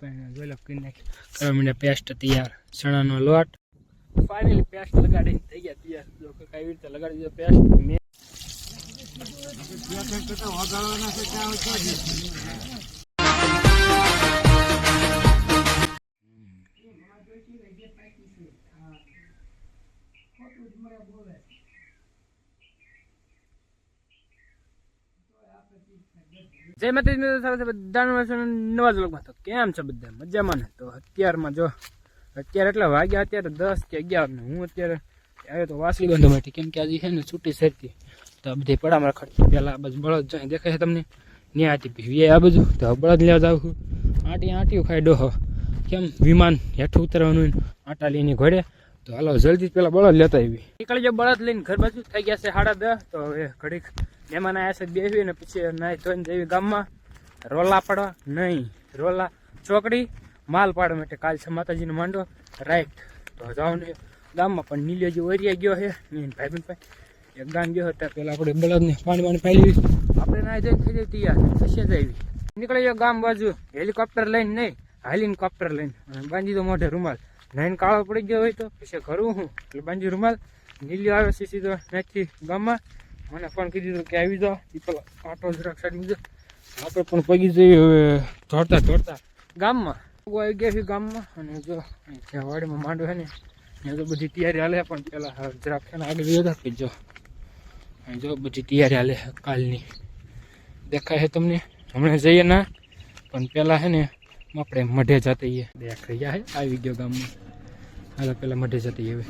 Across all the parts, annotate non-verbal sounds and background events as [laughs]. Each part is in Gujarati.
પણ જોઈ લો કરી નાખી. પેસ્ટ તૈયાર. ચણાનો લોટ. ફાઇનલી પેસ્ટ લગાડીને થઈ ગયા તૈયાર. જો કઈ રીતે લગાડી દીધો પેસ્ટ. મેં જય માતાજી સ્વાગત બધાનું નવા લોકમાં તો કેમ છે બધા? મજામાં ને? તો અત્યારમાં જો, અત્યારે એટલા વાગ્યા અત્યારે દસ કે અગિયાર ને હું અત્યારે આવ્યો તો વાસળી બાંધવા માટે કેમ કે આજે છે ને છૂટી સરતી તો બધી પડામાં ખડતી પહેલાં આ બધું બળદ જાય દેખાય છે તમને? ન્યા હતી પીવી આ બધું તો બળદ લેવા જાવ છું. આંટી, આંટીઓ ખાઈ ડોહો. કેમ? વિમાન હેઠું ઉતરવાનું આટા લઈને ઘોડે. તો હાલો, જલ્દી પેલા બળદ લેતા આવી નીકળી જાય બળદ લઈને. ઘર બાજુ. થઈ ગયા છે સાડા દસ. તો હવે ઘડીક મહેમાન આવ્યા છે બેસી ને પછી નાઈ ધોઈને જઈએ ગામમાં. રોલા પાડવા? નહીં. રોલા. ચોકડી? માલ પાડવા માટે કાલ છે માતાજીનો માંડો. રાઈટ. તો જાઉં ગામમાં, પણ નીલિયો ઓરિયા ગયો છે. મેં ભાઈ ભાઈ એક ગામ ગયો હતો પેલા આપણે બળદને પાણી પાણી લેવી આપણે નાઈ જઈને થઈ જઈ તૈયાર. થશે જ આવી. નીકળી ગયો ગામ બાજુ. હેલિકોપ્ટર લઈને નહીં હેલિકોપ્ટર લઈને. બાંધી દો મોઢે રૂમાલ. નાઈને કાળો પડી ગયો હોય તો, પછી ઘરું હું. એટલે બાંધી રૂમાલ. નીલિયો આવે છે સીધો નથી ગામમાં. મને કરી દીધો કે આવી જાઓ. એ પેલા આટો જરાક સાઈડ મૂકજો આપણે પણ પગી જઈએ હવે દોડતા દોડતા ગામમાં. આવી ગયા છે ગામમાં અને જો જ્યાં વાડીમાં માંડો છે ને, ત્યાં તો બધી તૈયારી હાલે પણ પેલા હવે જરાક છે ને આગળ જતા કે જો જો બધી તૈયારી હાલે કાલની. દેખાય છે તમને? હમણાં જઈએ ના, પણ પેલા છે ને, આપણે મઢે જતા રહ્યા છે, આવી ગયો ગામમાં. હાલો, પેલા મઢે જતા હવે.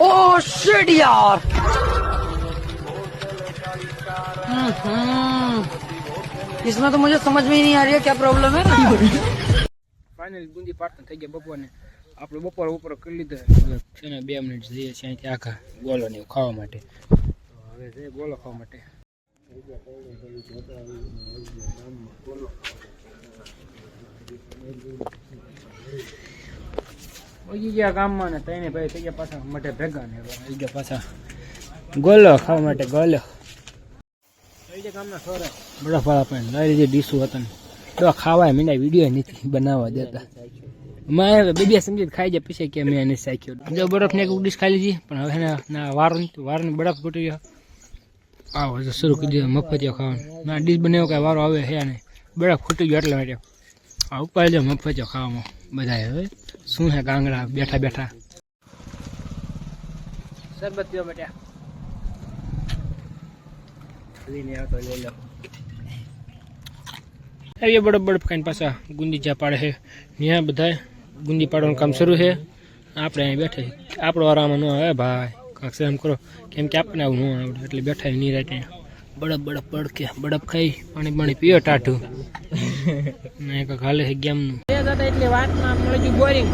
ओ शिट यार हम्म, इसमें तो मुझे समझ में ही नहीं आ रही है क्या प्रॉब्लम है ફાઇનલ બુંદી પાડતા થઈ ગયા બપોરને આપણે બપોર ઉપર કરી લીધા હવે છે ને બે મિનિટ જઈએ છીએ અહીંથી આખા ગોલો ને એવું ખાવા માટે તો હવે જઈએ ગોલો ખાવા માટે પહોંચી ગયા ગામમાં ને તઈને ભાઈ થઈ ગયા પાછા માટે ભેગા ને આવી ગયા પાછા ગોલો ખાવા માટે ગોલો. થઈ ગયા ગામના પણ ડીશું હતા ને તો ખાવાય વીડિયો નથી બનાવવા દેતા. મારે બે બે સમજી ખાઈ જાય પછી કે મેં એને સાખ્યો જો બરફ ને એક ડીશ ખાઈ લીધી પણ હવે ના ના વાર વારને બરફ ઘટી ગયો. આવો શરૂ કરી દીધો મફત ખાવાનું. ના ડીશ બનાવ્યો કાંઈ વારો આવે હે ને બરફ ખૂટી ગયો એટલે માટે આ ઉપાય જો મફતિયો ખાવામાં બધા હવે શું હે ગાંગડા બેઠા બેઠા? શરબત પીવા માટે લઈને આવતો લઈ લો. એ બડો બડફ ખાઈને પાછા ગુંદી જ્યાં પાડે છે. ત્યાં બધા ગુંદી પાડવાનું કામ શરૂ છે. આપણે અહીં બેઠે આપણો આરામ ન આવે ભાઈ. કાંક એમ કરો. કેમ કે આપણને આવું ન આવડે. એટલે બેઠા નહીં રાતે બડપ બડપ પડકે બડપ ખાઈ, પાણી પાણી પીઓ, ટાઢું. ને કાંક હાલે છે ગેમનું. એટલે વાતમાં મળી ગયું બોરિંગ.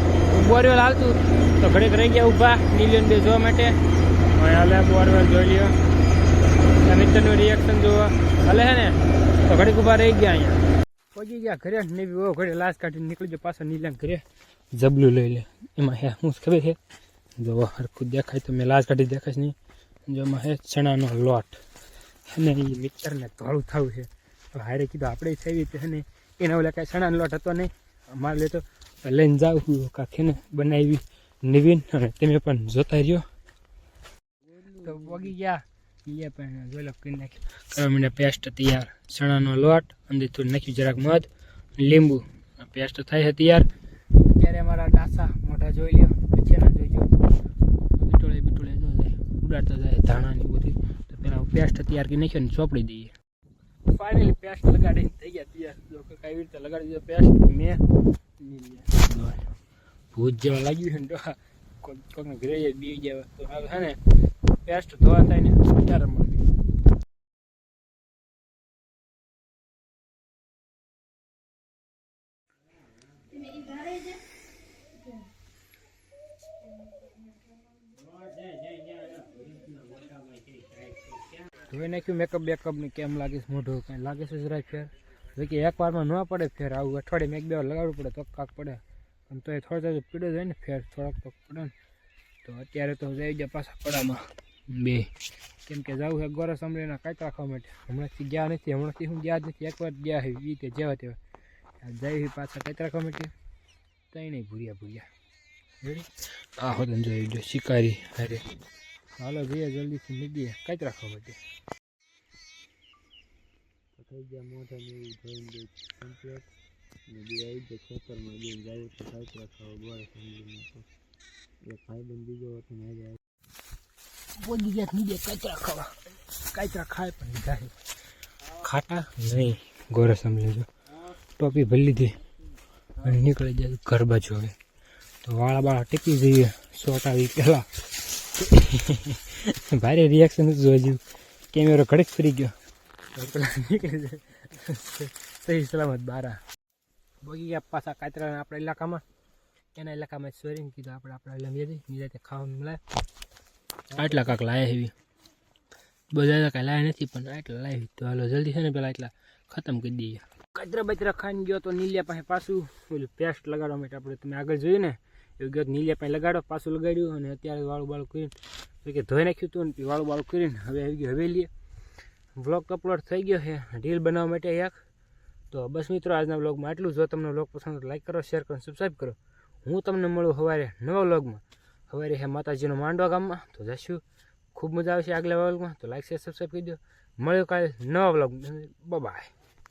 બોરવેલ હાલતું. તો ઘડીક રહી ગયા ઊભા મિલિયન બે જોવા માટે. હાલે બોરવેલ જોઈ લ્યો. મિત્રનું રિએક્શન જોવા. હાલે હે ને? તો ઘડીક ઊભા રહી ગયા અહીંયા. પહોંચી ગયા ઘરે ને બી ઘરે લાશ કાઢીને નીકળી ગયો પાછો નીલા ઘરે. જબલું લઈ લે. એમાં હે, હું ખબર છે? જો હરખું દેખાય તો મેં લાશ કાઢી દેખાય નહીં. જો એમાં હે, ચણાનો લોટ. અને એ મિત્રને ધોળું થવું છે. તો હારે કીધું, આપણે થઈ છે ને, એના ઓલા કાંઈ ચણાનો લોટ હતો નહીં અમારે લેતો લઈને જાઉં છું ને બનાવી, નવીન, અને તમે પણ જોતા રહ્યો. તો વગી ગયા. એ પણ જોઈ લો, કરી નાખ્યો. કરવા માંડ્યા પેસ્ટ તૈયાર ચણાનો લોટ, અંદર થોડું નાખ્યું, જરાક મધ, લીંબુ, પેસ્ટ થાય છે તૈયાર. અત્યારે અમારા ડાસા મોટા જોઈ લ્યો પછી ના જોઈજો. બીટોળે બીટોળે જો જાય ઉડાડતા જાય, ધાણાની બધી. તો પેસ્ટ તૈયાર કરી નાખ્યો ને ચોપડી દઈએ. ફાઇનલી પેસ્ટ લગાડીને થઈ ગયા તૈયાર જો કઈ રીતે લગાડી દીધો પેસ્ટ મેં. ભૂત જેવા લાગ્યું છે ને તો કોઈ ગ્રેજ બી જાય તો હવે છે ને પેસ્ટ ધોવા થાય ને ત્યારે મળવી ધોઈ નાખ્યું મેકઅપ બેકઅપ ને કેમ લાગે છે? મોઢું કાંઈ લાગે છે જરાય ફેર? જો કે એક વારમાં ન પડે ફેર આવું અઠવાડિયે એક બે વાર લગાડવું પડે, તો કાંક પડે. પણ તો એ થોડો થોડો પીડો જાય ને ફેર, થોડાક તો પડે ને. તો અત્યારે તો જઈ જાય પાછા પડામાં બે. કેમ કે જવું છે ગોરસ અમરીના કાંઈક રાખવા માટે. હમણાંથી ગયા નથી હમણાંથી હું ગયા જ નથી. એકવાર ગયા છે એ રીતે જેવા તેવા. જઈ પાછા કાંઈક રાખવા માટે. કંઈ નહીં ભૂર્યા ભૂર્યા. રેડી આ હોદન જોઈ જો શિકારી અરે હાલો જઈએ જલ્દીથી નીકળીએ કાંઈક રાખવા માટે. થઈ ગયા મોટા ને એવું ધોઈને કમ્પ્લેટ ને બે આવી ગયા ખેતરમાં જઈને જાય તો કાંઈક રાખવા તો. ભાઈ બીજો હતો ને આજે બોલી ગયા નીચે ખાવા કાચરા ખાય પણ જાય ખાટા નહીં ગોરે સમજી જો ટોપી ભરી લીધી અને નીકળી જાય ઘર બાજુ હવે. તો વાળા બાળા ટેકી જઈએ શોટ આવી પહેલાં. [laughs] ભારે રિએક્શન જ જોઈ કેમેરો કડક ફરી ગયો. નીકળી જાય સહી સલામત બારા. બગી ગયા પાછા કાતરાના આપણા ઇલાકામાં એના ઇલાકામાં સોરીને કીધું આપણે આપણા એટલે મેં નિરાતે ખાવાનું મળે. આટલા કાંક લાયા એવી બધા કાંઈ લાયા નથી પણ આટલા લાવી તો હાલો જલ્દી છે ને પેલા એટલા ખતમ કરી દઈએ. કચરા બચરા ખાઈને ગયો તો નીલિયા પાસે પાછું. પેલું પેસ્ટ લગાડવા માટે આપણે તમે આગળ જોયું ને? એવું ગયો તો નીલિયા પાસે લગાડો, પાછું લગાડ્યું અને અત્યારે વાળું બાળું કરીને કે ધોઈ નાખ્યું હતું ને વાળું બાળું કરીને હવે આવી ગયું હવેલીએ. વ્લોગ અપલોડ થઈ ગયો છે રીલ બનાવવા માટે એક. તો બસ મિત્રો, આજના વ્લોગમાં આટલું જો. તમને વ્લોગ પસંદ લાઈક કરો શેર કરો સબસ્ક્રાઈબ કરો. હું તમને મળું સવારે નવા વ્લોગમાં સવારે હે માતાજીનો માંડવા ગામમાં. તો જશું. ખૂબ મજા આવશે આગલા વ્લોગમાં તો લાઈક શેર સબસ્ક્રાઈબ કરી દો. મળ્યો કાલે નવા વ્લોગ બાય